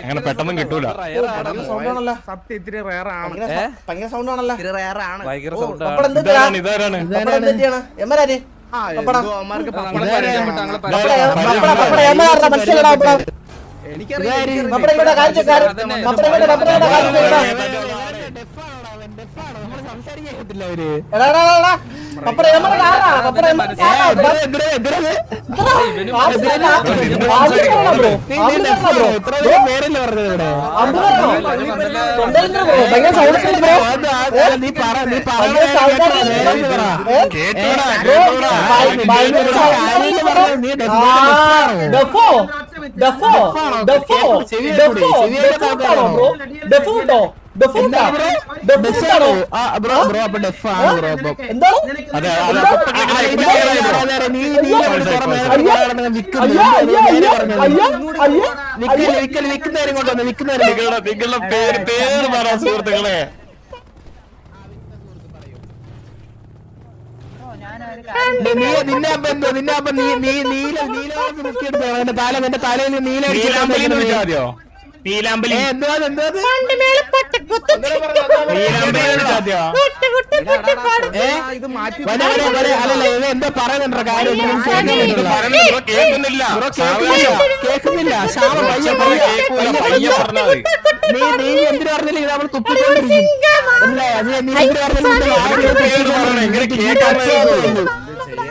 അങ്ങനെ പെട്ടെന്ന് കിട്ടൂല സത്യം ഇത്തിരി റയർ ആണ് ഭയങ്കര സൗണ്ട് ആണല്ലോ. എനിക്കറിയാം ഡഫോ. ഡഫോ. ഡഫോ. ഡഫോ. ഡഫോ ഡഫോ ഡഫോ അയ്യോ. നിങ്ങളുടെ പേര് പേര് പറ സുഹൃത്തുക്കളെ. നിന്നെ അപ്പൊ എന്തോ നിന്നെ അപ്പൊ നീ നീ നീല നീല മുക്കിയെടുത്തോ എന്റെ തല നിന്റെ തലയിൽ നീല നീലാമ്പലി. നീലാമ്പലി എന്തോ എന്തോ എന്തോ പറയുന്നുണ്ടോ കാര്യം കേൾക്കുന്നില്ല. കേൾക്കുന്നില്ല. ശ്യാമ പയ്യെ പയ്യെ നീ നീ എന്തിനു പറഞ്ഞില്ല ഇത് തുപ്പിക്കൊണ്ടിരിക്കും അല്ലേ നീ നീ എന്തിനു പറഞ്ഞില്ല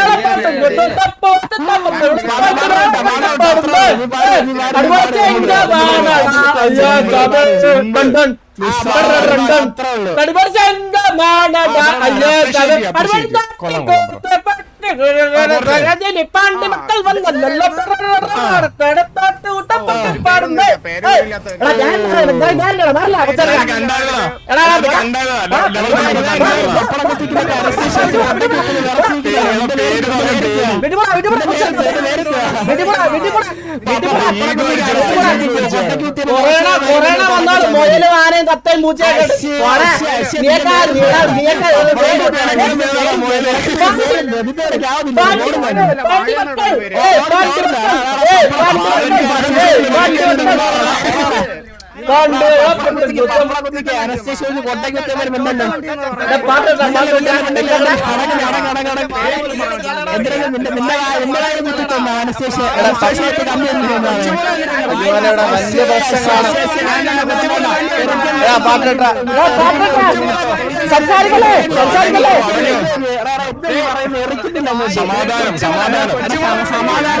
പറയണം എങ്ങനെ കേൾക്കാൻ പറ്റുള്ളൂ നീ വഴിക്ക് വാഹനത്തിൽ ഇവിടുന്ന് പോയി നീ നീ പട്ടേക്കൊണ്ടിരിക്കുന്നു വിട്ടോ ആ അടുത്ത വരെ, അടുത്ത വരെ, അടുത്ത വരെ, അടുത്ത വരെ. അവനെ ബാക്കി കൂടെ പപ്പടത്തിന്റെ കമ്പി ആയിട്ട് വെച്ചിട്ട് അവനെ പേടിക്കുന്നവന് പണ്ട് മക്കൾ വന്നല്ലോ കണ്ടാകണോ കൊറോണ വന്നോളൂ മുയലും ആനയും തത്തയും പൂച്ചയൊക്കെ നീക്കാ സംസാരിക്കല്ലേ സമാധാനം സമാധാനം സമാധാനം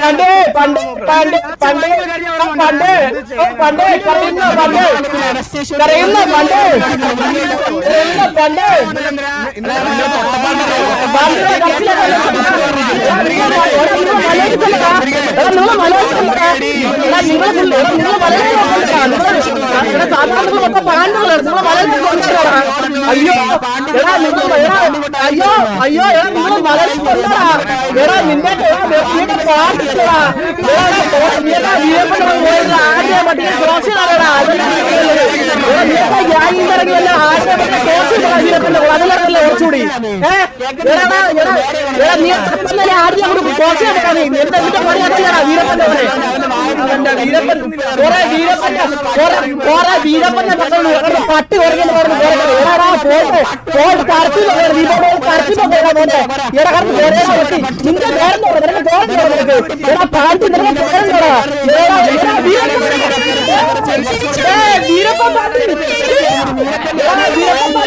പണ്ട് പണ്ട് പണ്ട് പണ്ട് പണ്ട് പണ്ട് കരയുന്ന പണ്ട് കരയുന്ന പണ്ട് കരയുന്ന പണ്ട് അയ്യോ അയ്യോ അയ്യോ എടാ നിങ്ങൾ വളരെ കൊല്ലടാ എടാ നിന്റെ മറ്റേ ഇറങ്ങിയല്ല മറ്റേ കുറച്ചുകൂടി ഏഹ് എടാ എടാ എടാ നീ അങ്ങോട്ട് നിന്റെ പട്ടി കുറയ്ക്കുന്ന പറഞ്ഞു നിന്റെ നോക്കണം നിനക്ക് തോന്നുന്നു നിനക്ക് എടാ പാട്ടി നിനക്ക് എടാ വീരപ്പൻ വീരപ്പൻ വീരപ്പൻ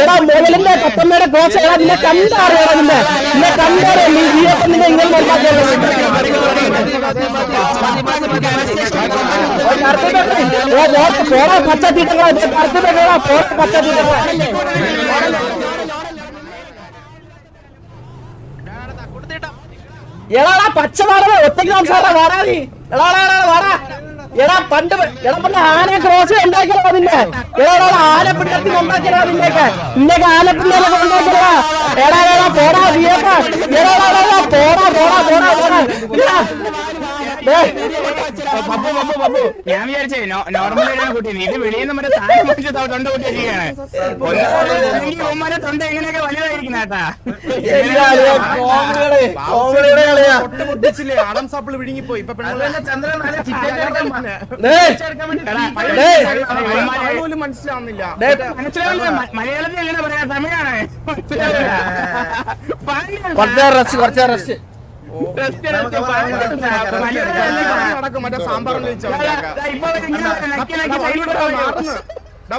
എടാ മുതലിന്റെ കപ്പമ്മയുടെ കോച്ച എടാ നിന്നെ. കണ്ടാറിയാ നിന്നെ നിന്നെ കണ്ടാറിയാ നീ വീരപ്പന്നിന്റെ ഇങ്ങനെ പോടാ പച്ച തീട്ടങ്ങളാ കറുത്തിട്ടങ്ങളാ പോടാ പച്ച തീട്ടങ്ങളാ എടാടാ പച്ച വാടാ ഒറ്റയ്ക്ക് സംസാരം വാടാ നീ എടാ വാടാ എടാ പണ്ട് എടാ പണ്ട് ആനയെ ക്രോസ് ഉണ്ടാക്കിയല്ലോ നിന്നെ എടാടാ എടാ ആലപ്പിണ്ടത്തിൽ ഉണ്ടാക്കിയല്ലോ നിന്നേക്ക് നിന്നേക്ക് ആലപ്പിണ്ടൊക്കെ ഉണ്ടാക്കിയതാ എടാ എടാ പോടാ എടാ, എടാ, പോടാ പോടാ പോടാ പോടാ ഞാൻ വിചാരിച്ചേ നോർമൽ കുട്ടി. നീ ഇത് വെളിയിൽ നിന്ന് മറ്റേ താഴെ തൊണ്ട കുട്ടിയിരിക്കുകയാണ് ഉമ്മാരെ തൊണ്ട എങ്ങനെയൊക്കെ വലുതായിരിക്കുന്ന കേട്ടാ അടം വിഴുങ്ങിപ്പോയി. ഇപ്പൊ ദേ, പോലും മനസ്സിലാവുന്നില്ല. മലയാളത്തിൽ എങ്ങനെ പറയാ? തമിഴാണ്. കുറച്ച് റസ്റ്റ് കുറച്ച് റെസ്റ്റ് നടക്കും മറ്റേ സാമ്പാറും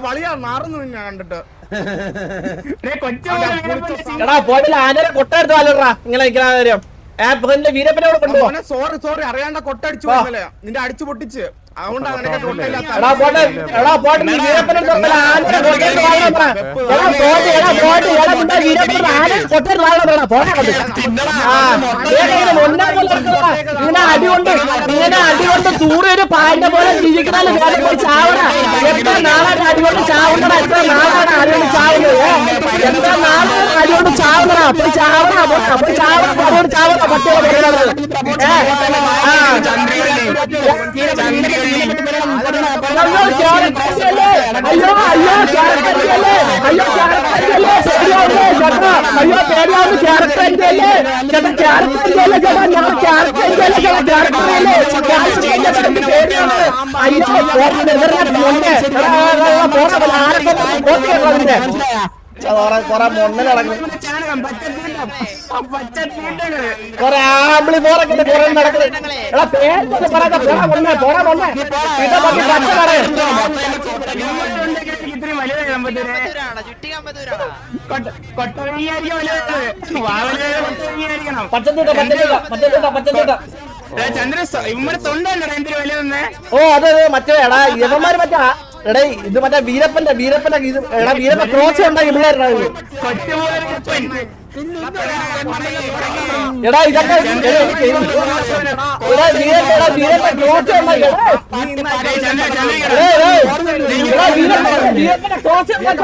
വളിയാ മാറുന്നു നിന്നെ കണ്ടിട്ട് എടാ പോയില്ല ആനയുടെ കൊട്ടെടുത്ത് വാലറാ ഇങ്ങനെ കാര്യം വീരപ്പനെ കൊണ്ടുപോ സോറി സോറി അറിയാണ്ട കൊട്ടടിച്ചു നിന്റെ അടിച്ചു പൊട്ടിച്ച് ഇങ്ങനെ അടികൊണ്ട് ഇങ്ങനെ അടികൊണ്ട് ഒരു പാലിന്റെ പോലെ ജീവിക്കണല്ലോ പോയി ചാവണ എത്ര നാളാണ് അടികൊണ്ട് ചാവുന്നടാ എത്ര നാളാണ് അടികൊണ്ട് ചാവുന്നത്? എത്ര നാളാണ് അടികൊണ്ട് ചാവുന്നടാ പോയി ചാവണ പോയി ചാവണ അതുകൊണ്ട് ചാവണ പട്ടികളെ അയ്യോ അയ്യോ അല്ലേ പേടിയാവുന്നു ക്യാരക്ടർ ചേട്ടാ ക്യാരക്ടറിയല്ലേ ചേട്ടാ ഞാൻ ക്യാരക്ടറിയല്ലേ ചേട്ടാ ക്യാരക്ടറിയല്ലേ ക്യാരക്ടറിയല്ലേ പേടിയാവുന്നു അയ്യോ പോടാ പോലെ ആരൊക്കെ പോട്ടെ അതിന്റെ കൊറേ മൊണ്ണ നടക്കുന്നു കൊറേ ആമ്പിളി പോറൊക്കെ ഉണ്ട്, കൊറേ നടക്കുന്നത് എടാ പേരൊക്കെ പോടാ മൊണ്ണെ പോടാ മൊണ്ണെ. ഇതാ ബാക്കി പച്ച പറയേ പച്ചത്തൂട്ട പച്ചത്തൂട്ട പച്ചത്തൂട്ട പച്ചത്തൂട്ട ഇമ്മടെ തൊണ്ടല്ലോ എന്തിനു ഓ അതെ അതെ മറ്റേ എടാ യവന്മാര് മറ്റേ എടേ ഇത് മറ്റേ വീരപ്പന്റെ വീരപ്പന്റെ ഇത് എടാ വീരപ്പൻ ക്രോസ് ഉണ്ടായി എടാ ഇതൊക്കെ എടേ, വീരപ്പൻ വീരപ്പൻ ക്രോസ് ഉണ്ടായി വീരപ്പന്റെ ക്രോസ് ഉണ്ടാക്കി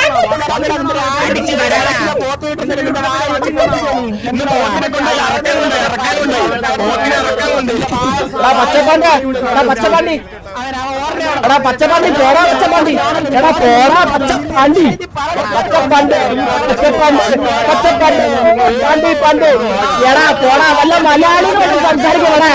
പച്ചപ്പാണ്ടി എടാ പച്ചപ്പാണ്ടി എടാ പച്ചപ്പാണ്ടി പോടാ പച്ചപ്പാണ്ടി എടാ പോടാ പച്ചപ്പാണ്ടി പച്ചപ്പാണ്ട് പച്ചപ്പാണ്ട് പച്ചപ്പാണ്ട് പാണ്ടി പാണ്ടി എടാ പോടാ വല്ല മലയാളികളോട് സംസാരിക്കണടാ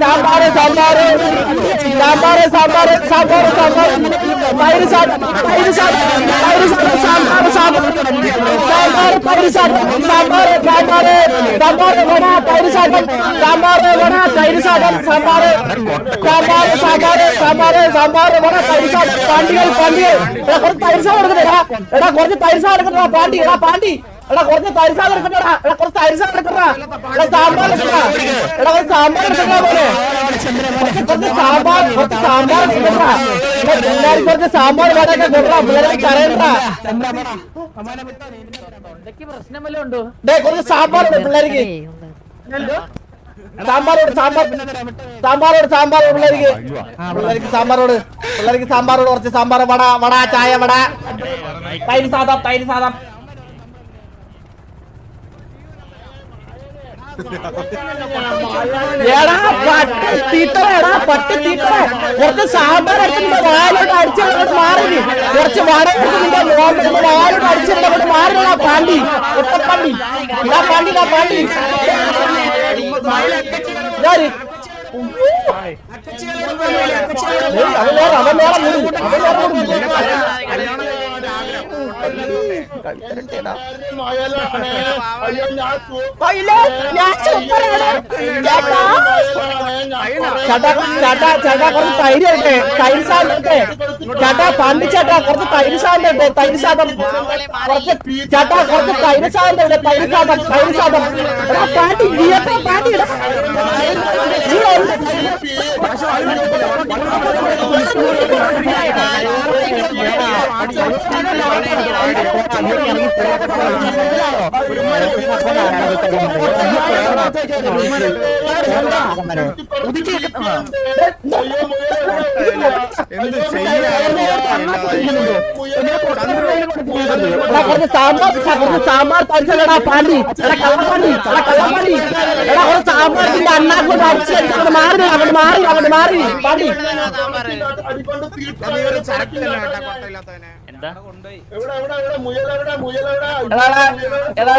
സാമ്പാറ് സാമ്പാറ് സാമ്പാറ് സാമ്പാറ് സാമ്പാറ് സാമ്പാറ് തൈര് സാ- തൈര് സാ- തൈര് സാ- സാമ്പാറ് സാമ്പാറ് സാമ്പാറ് തൈര് സാ- സാമ്പാറ് സാമ്പാറ് സാമ്പാറ് സാമ്പാറ് വട തൈര് സാധം സാമ്പാറ് വട തൈര് സാധം സാമ്പാറ് സാമ്പാറ് സാമ്പാറ് സാമ്പാറ് സാമ്പാറ് വട തൈര് സാധം പാണ്ടികൾ പാണ്ടികൾ എടാ കുറച്ച് തൈര് സാധം എടുക്കണേടാ എടാ കുറച്ച് തൈര് സാധം എടുക്കണ പാണ്ടി എടാ പാണ്ടി എടാ കുറച്ച് തൈര് എടുക്കണ്ടടാ എടുക്കണടാ എടാ കുറച്ച് തൈര് എടുക്കണ്ടാ എടുക്കണ എടാ സാമ്പാർ എടുക്കണ്ടാ എടാ കുറച്ച് സാമ്പാർ എടുക്കണ്ടാ പോലെ കുറച്ച് സാമ്പാർ കുറച്ച് സാമ്പാർ എടുക്കണ്ടാ എല്ലാരും കുറച്ച് സാമ്പാർ വേണമൊക്കെ കൊടുക്കാം പിള്ളേരെ കരയണ്ട. ഡേ കുറച്ച് സാമ്പാറുണ്ട് പിള്ളേർക്ക്. സാമ്പാറോട് സാമ്പാർ സാമ്പാറോട് സാമ്പാറോട് പിള്ളേർക്ക്. പിള്ളേർക്ക് സാമ്പാറോട് പിള്ളേർക്ക് സാമ്പാറോട് കുറച്ച് സാമ്പാർ വട വട ചായ വട. തൈര് സാദം തൈര് സാദം. എടാ പട്ടി തീറ്ററ എടാ പട്ടി തീറ്ററ കുറച്ച് സാമ്പാർ എടുത്തിട്ട് വായിലോട്ട് അടിച്ചിട്ട് മാറി കുറച്ച് വട എടുത്തിട്ട് വായിലോട്ട് അടിച്ചിട്ട് അങ്ങോട്ട് മാറിടാ പാണ്ടി ഒട്ടപ്പാണ്ടി ഇതാ പാണ്ടി ഇതാ പാണ്ടി ഇതാര്? അവൻ വേറെ അവൻ വേറെ അവൻ വേറെ മൂട് അയ്യോ, ഞാൻ സൂപ്പറാണ്. ചേട്ടാ. ചേട്ടാ കുറച്ച് തൈര് ഇട്ടെ തൈര് സാധനം ഇട്ടേ ചേട്ടാ പണ്ട് ചേട്ടാ കുറച്ച് തൈര് സാധനം ഇട്ടേ തൈര് സാധനം കുറച്ച് ചേട്ടാ കുറച്ച് തൈര് സാധനം ഇട്ടെ തൈര് സാധനം തൈര് സാധനം. പാട്ടി പാട്ടി ഇടാ. എന്ത് കുറച്ച് സാമ്പാർ സാമ്പാർ തരിച്ചല്ലടാ പാണ്ടി എടാ കള്ളപ്പാണ്ടി എടാ കള്ളപ്പാണ്ടി എടാ കുറച്ച് സാമ്പാർ നിന്റെ അണ്ണാക്കൊണ്ട് അടിച്ച് അങ്ങോട്ട് മാറി അങ്ങോട്ട് മാറി അങ്ങോട്ട് മാറി പാണ്ടി നീ ഒരു പിള്ളേരാണോ എടാ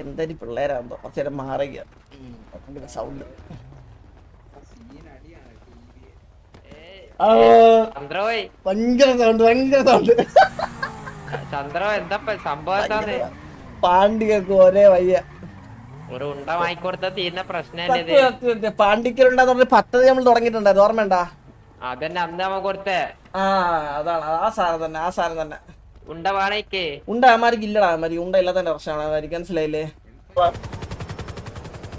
എന്തൊരു പിള്ളേരാകുമ്പോ? കുറച്ചു നേരം മാറുക സൗണ്ട് ഭയങ്കര സൗണ്ട് ഭയങ്കര സൗണ്ട് ചന്ദ്രോ എന്താ സംഭവം പാണ്ടികൾക്ക് ഒരേ വയ്യ. പാണ്ടിക്കലുണ്ടെന്ന് പറഞ്ഞ പദ്ധതി നമ്മൾ തുടങ്ങിയിട്ടുണ്ടായിരുന്നു ഓർമ്മയുണ്ടാ? അതന്നെ അന്ന് നമ്മ കൊടുത്തേ. ആ അതാണ്. ആ സാധനം തന്നെ ആ സാധനം തന്നെ. ഉണ്ട വാണയ്ക്ക് ഉണ്ട അമാരിക്ക് ഇല്ലടാ. അമാരി ഉണ്ട ഇല്ലാത്തതിന്റെ പ്രശ്നമാണ്. അമാരി മനസ്സിലായില്ലേ?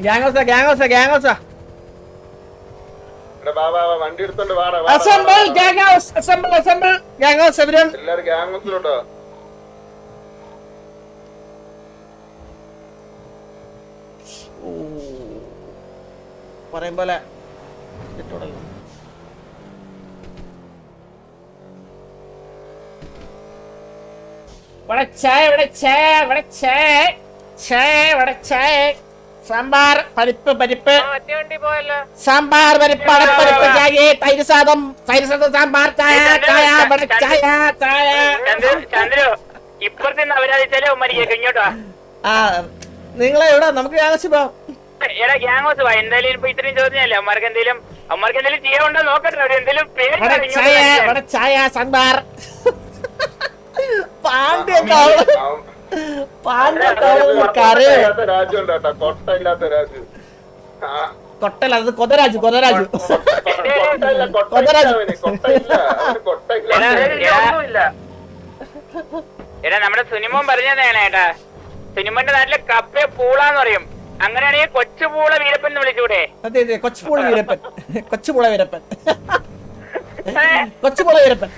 ഗ്യാങ്ങോസ ഗ്യാങ്ങോസ ഗ്യാങ്ങോസ വണ്ടി എടുത്തോണ്ട് വാടാ അസംബിൾ ഗ്യാങ്ങോസ് അസംബിൾ അസംബിൾ ഗ്യാങ്ങോസ് എവരിവൺ എല്ലാരും ഗ്യാങ്സിലോട്ടോ പറയും പോലെ സാമ്പാർ പരിപ്പ് പരിപ്പ്. സാമ്പാർ പരിപ്പ് അടപ്പരിപ്പ് ചായ തൈര് സാദം തൈര് സാദം സാമ്പാർ ചായ ചായ ചായ ചായ. ചന്ദ്രു ഇപ്പുറത്ത് നിന്ന് അവരാധിച്ചാലേ ഉമ്മരിക്കും ഇങ്ങോട്ടോ ആ നിങ്ങളെ എവിടെ? നമുക്ക് ഗ്യാങ്ങോസ് എടാ വാ. എന്തായാലും ഇപ്പൊ ഇത്രയും ചോദ്യമല്ലേ? അമ്മമാർക്ക് എന്തെങ്കിലും അമ്മമാർക്ക് എന്തെങ്കിലും ചെയ്യാനുണ്ടോ നോക്കട്ടെ. എന്തെങ്കിലും പേര് ചായ സാമ്പാർ. അത് കൊതരാജു കൊതരാജു. കൊട്ടയില്ല എടാ, നമ്മുടെ സുനിമോൻ പറഞ്ഞതാണ് ഏട്ടാ? സിനിമന്റെ നാട്ടിലെ കപ്പയെ പൂളാന്ന് പറയും. അങ്ങനെയാണെങ്കിൽ കൊച്ചു പൂള വീരപ്പൻ എന്ന് വിളിച്ചൂടെ? അതെ അതെ കൊച്ചുപൂള വീരപ്പൻ. കൊച്ചുപൂള വീരപ്പൻ. കൊച്ചുപൂള വീരപ്പൻ.